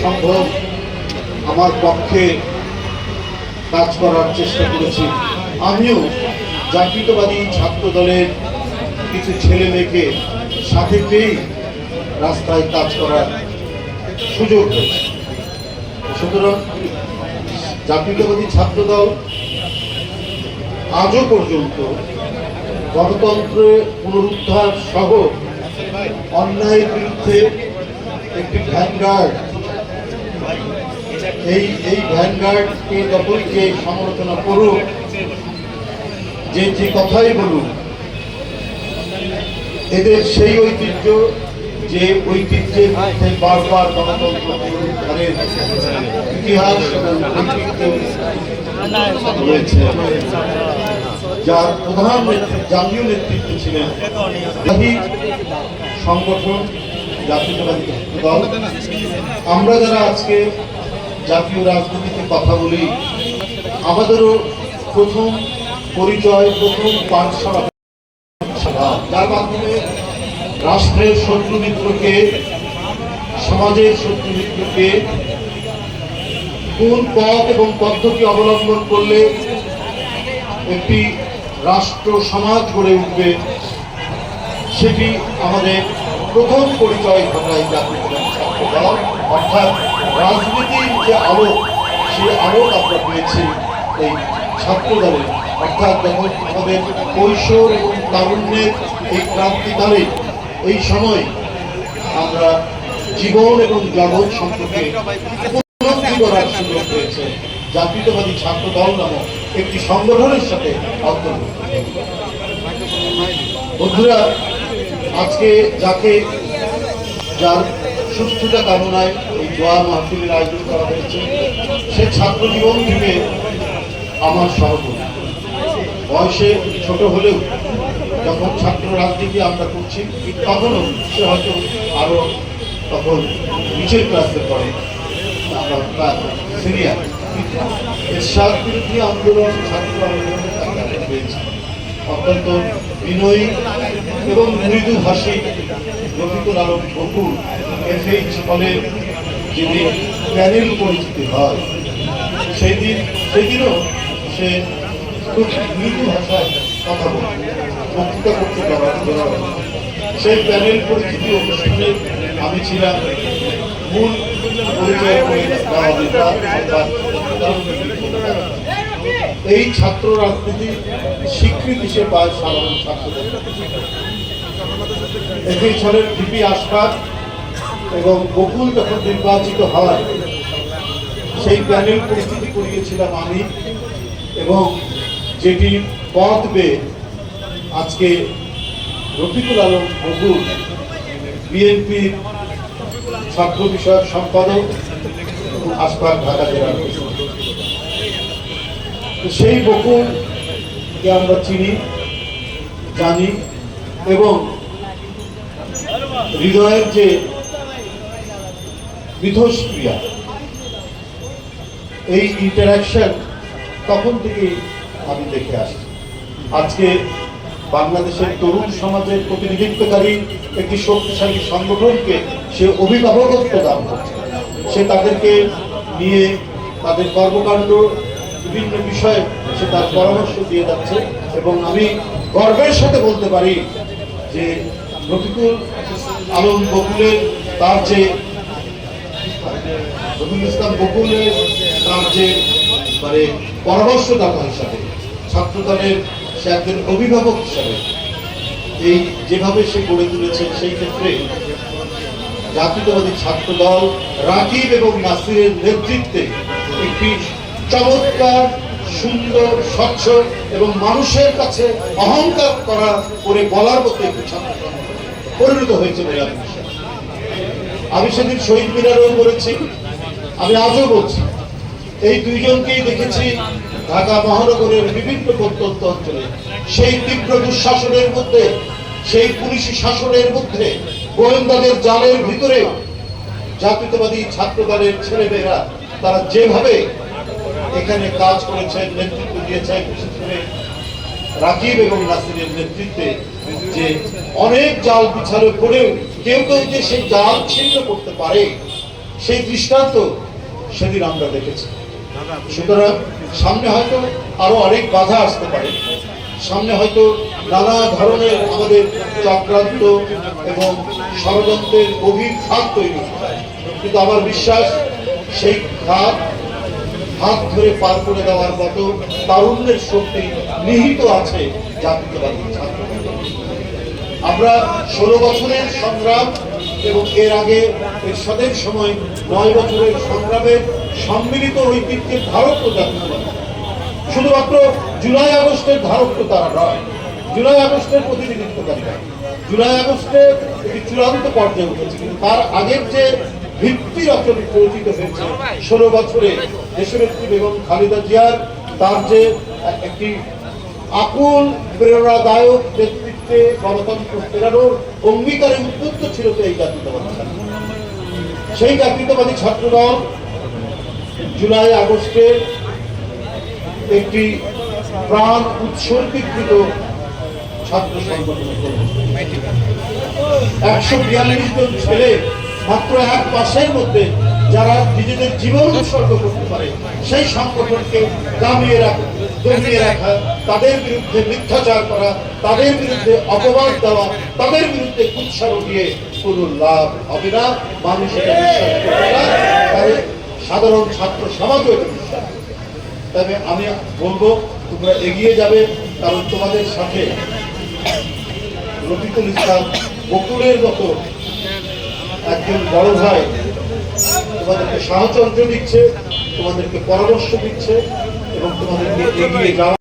সম্ভব আমার পক্ষে কাজ করার চেষ্টা করেছি। আমিও জাতীয়তাবাদী ছাত্র দলের কিছু ছেলে মেয়েকে সাথে পেয়েই রাস্তায় কাজ করার সুযোগ হয়েছে। সুতরাং জাতীয়তাবাদী ছাত্র দল আজও পর্যন্ত গণতন্ত্রের পুনরুদ্ধার সহ অন্যায়ের বিরুদ্ধে একটি ভ্যানগার্ড এই এই ভ্যানগার্ডকে যতই যে সমালোচনা করুক, যে যে কথাই বলুক, এদের সেই ঐতিহ্য যে ঐতিহ্যের মধ্যে বারবার গণতন্ত্র ইতিহাস রয়েছে। যার প্রধান জাতীয় নেতৃত্ব ছিলেন সংগঠন। আমরা যারা আজকে জাতীয় রাজনীতিতে কথা বলি, আমাদেরও প্রথম পরিচয়, প্রথম পাঠশালা, যার মাধ্যমে রাষ্ট্রের শত্রু মিত্রকে, সমাজের শত্রু মিত্রকে কোন পথ এবং পদ্ধতি অবলম্বন করলে একটি রাষ্ট্র সমাজ গড়ে উঠবে, সেটি আমাদের প্রথম পরিচয় ঘটায় জাতীয় ছাত্র দল অর্থাৎ রাজনীতির যে আলোক সেই আলোক আমরা পেয়েছি এই ছাত্র দলে অর্থাৎ যখন আমাদের কৈশোর এবং তারুণ্যের এই ক্রান্তিকালে, এই সময় আমরা জীবন এবং জগৎ সম্পর্কে উপলব্ধি করার সুযোগ হয়েছে জাতীয়তাবাদী ছাত্র দল নামক একটি সংগঠনের সাথে অন্তর্ভুক্ত। বন্ধুরা আজকে যাকে যার সুস্থতা কামনায় এই দোয়া মাহফিলের আয়োজন করা হয়েছে, সে ছাত্র জীবন থেকে আমার সহকর্মী। বয়সে ছোট হলেও যখন ছাত্র রাজনীতি আমরা করছি তখনও সে হয়তো আরও তখন নিচের ক্লাসে পড়ে সিনিয়র। এরশাদ বিরোধী আন্দোলন ছাত্র আন্দোলনের পেয়েছি অত্যন্ত বিনয়ী এবং মৃদু ভাষী রফিকুল আলম বকুল এফএইচ কলের যেদিন প্যানেল পরিচিতি হয় সেই দিন সেদিনও সে খুব মৃদু ভাষায় কথা বলত বক্তৃতা করতে পারা সেই প্যানেল পরিচিতি অনুষ্ঠানে আমি ছিলাম মূল পরিচয় করে দেওয়া এই ছাত্র রাজনীতি স্বীকৃতি সে পায় সাধারণ ছাত্রদের। একই ডিপি আসবাব এবং বকুল যখন নির্বাচিত হয়, সেই প্যানেল পরিস্থিতি করিয়েছিলাম আমি এবং যেটি পথ পেয়ে আজকে রফিকুল আলম বকুল, বিএনপির ছাত্র বিষয়ক সম্পাদক এবং আসবাব ঢাকা জেলার সেই বকুলকে আমরা চিনি, জানি এবং হৃদয়ের যে বিধস্ক্রিয়া এই ইন্টারাকশন তখন থেকেই আমি দেখে আসছি। আজকে বাংলাদেশের তরুণ সমাজের প্রতিনিধিত্বকারী একটি শক্তিশালী সংগঠনকে সে অভিভাবকত্ব দান করছে। সে তাদেরকে নিয়ে তাদের কর্মকাণ্ড বিভিন্ন বিষয়ে সে তার পরামর্শ দিয়ে যাচ্ছে এবং আমি গর্বের সাথে বলতে পারি যে রফিকুল আলম বকুলের তার যে রফিকুল ইসলাম বকুলের তার যে মানে পরামর্শদাতা হিসাবে ছাত্র দলের সে একজন অভিভাবক হিসাবে, এই যেভাবে সে গড়ে তুলেছে সেই ক্ষেত্রে জাতীয়তাবাদী ছাত্রদল রাকিব এবং নাসিরের নেতৃত্বে একটি চমৎকার, সুন্দর, স্বচ্ছ এবং মানুষের কাছে অহংকার করা করে বলার মতো একটি ছাত্র পরিণত হয়েছে আমি সেদিন শহীদ মিনারেও বলেছি আমি আজও বলছি এই দুইজনকেই দেখেছি ঢাকা মহানগরের বিভিন্ন প্রত্যন্ত অঞ্চলে। সেই তীব্র দুঃশাসনের মধ্যে, সেই পুলিশি শাসনের মধ্যে, গোয়েন্দাদের জালের ভিতরে জাতীয়তাবাদী ছাত্র দলের ছেলেমেয়েরা, তারা যেভাবে এখানে কাজ করেছেন, নেতৃত্ব দিয়েছেন, বিশেষ করে রাকিব এবং নাসিরের নেতৃত্বে যে অনেক জাল বিছানো করেও কেউ কেউ যে সেই জাল ছিন্ন করতে পারে, সেই দৃষ্টান্ত সেদিন আমরা দেখেছি সুতরাং সামনে হয়তো আরও অনেক বাধা আসতে পারে সামনে হয়তো নানা ধরনের আমাদের চক্রান্ত এবং ষড়যন্ত্রের গভীর খাত তৈরি। কিন্তু আমার বিশ্বাস, সেই খাত হাত ধরে পার করে দেওয়ার মতো তারুণ্যের শক্তি নিহিত আছে জাতীয়তাবাদী ছাত্র আমরা ষোলো বছরের সংগ্রাম এবং এর আগে এরশাদের সময় নয় বছরের সংগ্রামের সম্মিলিত ঐতিহ্যের ধারক জাতীয়তাবাদী শুধুমাত্র জুলাই আগস্টের ধারক তারা নয়, জুলাই আগস্টের প্রতিনিধিত্বকারী। জুলাই আগস্টে একটি চূড়ান্ত পর্যায়ে উঠেছে, কিন্তু তার আগের যে ভিত্তি রচনা রচিত হয়েছে। ষোলো বছরে দেশনেত্রী বেগম খালেদা জিয়ার তার যে একটি আকুল, প্রেরণাদায়ক নেতৃত্বে গণতন্ত্র ফেরানোর অঙ্গীকারে উদ্বুদ্ধ ছিল তো এই জাতীয়তাবাদী সেই জাতীয়তাবাদী ছাত্রদল জুলাই আগস্টে একটি প্রাণ উৎসর্গীকৃত ছাত্র সংগঠন একশো বিয়াল্লিশ জন ছেলে মাত্র এক মাসের মধ্যে যারা নিজেদের জীবন উৎসর্গ করতে পারে, সেই সংগঠনকে দামিয়ে রাখা দমিয়ে রাখা, তাদের বিরুদ্ধে মিথ্যাচার করা, তাদের বিরুদ্ধে অপবাদ দেওয়া, তাদের বিরুদ্ধে কুৎসারো দিয়ে কোনো লাভ হবে না। মানুষ এটা বিশ্বাস করবে না। তাই সাধারণ ছাত্র সমাজও এটা বিশ্বাস তবে আমি বলব, তোমরা এগিয়ে যাবে, কারণ তোমাদের সাথে রফিকুল ইসলাম বকুলের মতো একজন বড় ভাই তোমাদেরকে সাহচর্য দিচ্ছে তোমাদেরকে পরামর্শ দিচ্ছে এবং তোমাদেরকে এগিয়ে যাওয়া